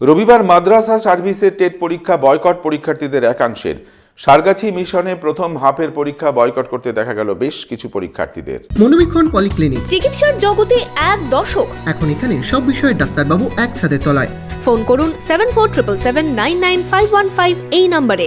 রবিবার মাদ্রাসা সার্ভিসের টেট পরীক্ষা বয়কট পরীক্ষার্থীদের একাংশের। সারগাছি মিশনে প্রথম হাফের পরীক্ষা বয়কট করতে দেখা গেল বেশ কিছু পরীক্ষার্থীদের। মনোবীক্ষণ পলিক্লিনিক। চিকিৎসার জগতে এক দশক। এখন এখানে সব বিষয়ে ডাক্তারবাবু একসাথে তলায়। ফোন করুন seven four triple seven nine nine five one five এই নম্বরে।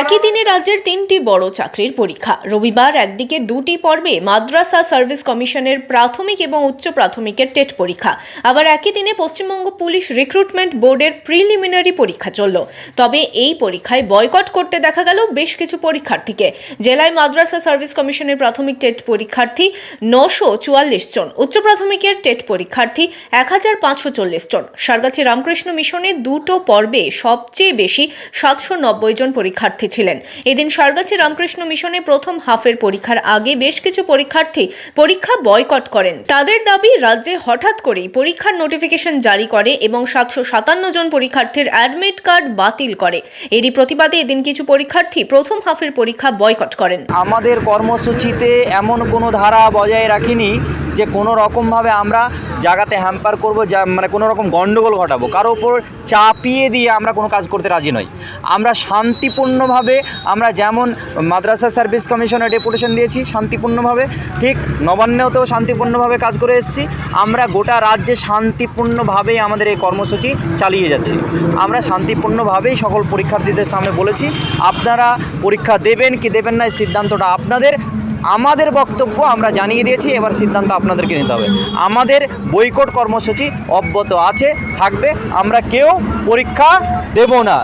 একই দিনে রাজ্যের তিনটি বড় চাকরির পরীক্ষা। রবিবার একদিকে দুটি পর্বে মাদ্রাসা সার্ভিস কমিশনের প্রাথমিক এবং উচ্চ প্রাথমিকের টেট পরীক্ষা। আবার একই দিনে পশ্চিমবঙ্গ পুলিশ রিক্রুটমেন্ট বোর্ডের প্রিলিমিনারি পরীক্ষা চলল। তবে এই পরীক্ষায় বয়কট করতে দেখা গেল বেশ কিছু পরীক্ষার্থীকে। জেলায় মাদ্রাসা সার্ভিস কমিশনের প্রাথমিক টেট পরীক্ষার্থী নশো চুয়াল্লিশ জন, উচ্চ প্রাথমিকের টেট পরীক্ষার্থী এক হাজার পাঁচশো চল্লিশ জন। সারগাছি রামকৃষ্ণ মিশনে দুটো পর্বে সবচেয়ে বেশি সাতশো নব্বই জন পরীক্ষার্থী ছিলেন। এদিন সারগাছি রামকৃষ্ণ মিশনে প্রথম হাফের পরীক্ষার আগে বেশ কিছু পরীক্ষার্থী পরীক্ষা বয়কট করেন। তাদের দাবি, রাজ্যে হঠাৎ করেই পরীক্ষার নোটিফিকেশন জারি করে এবং সাতশো সাতান্ন জন পরীক্ষার্থীর অ্যাডমিট কার্ড বাতিল করে। এরই প্রতিবাদে এদিন কিছু পরীক্ষার্থী প্রথম হাফের পরীক্ষা বয়কট করেন। আমাদের কর্মসূচিতে এমন কোনো ধারা বজায় রাখিনি যে কোনো রকমভাবে আমরা জায়গাতে হ্যাম্পার করব, যা মানে কোনো রকম গণ্ডগোল ঘটাবো। কারও ওপর চাপিয়ে দিয়ে আমরা কোনো কাজ করতে রাজি নই। আমরা শান্তিপূর্ণভাবে আমরা যেমন মাদ্রাসা সার্ভিস কমিশনে ডেপুটেশন দিয়েছি শান্তিপূর্ণভাবে, ঠিক নবান্নেতেও শান্তিপূর্ণভাবে কাজ করে এসেছি। আমরা গোটা রাজ্যে শান্তিপূর্ণভাবেই আমাদের এই কর্মসূচি চালিয়ে যাচ্ছি। আমরা শান্তিপূর্ণভাবেই সকল পরীক্ষার্থীদের সামনে বলেছি, আপনারা পরীক্ষা দেবেন কি দেবেন না এই সিদ্ধান্তটা আপনাদের। আমাদের বক্তব্য আমরা জানিয়ে দিয়েছি, এবার সিদ্ধান্ত আপনাদেরকে নিতে হবে। আমাদের বৈকট কর্মসূচি অব্যাহত আছে, থাকবে। আমরা কেউ পরীক্ষা দেব না।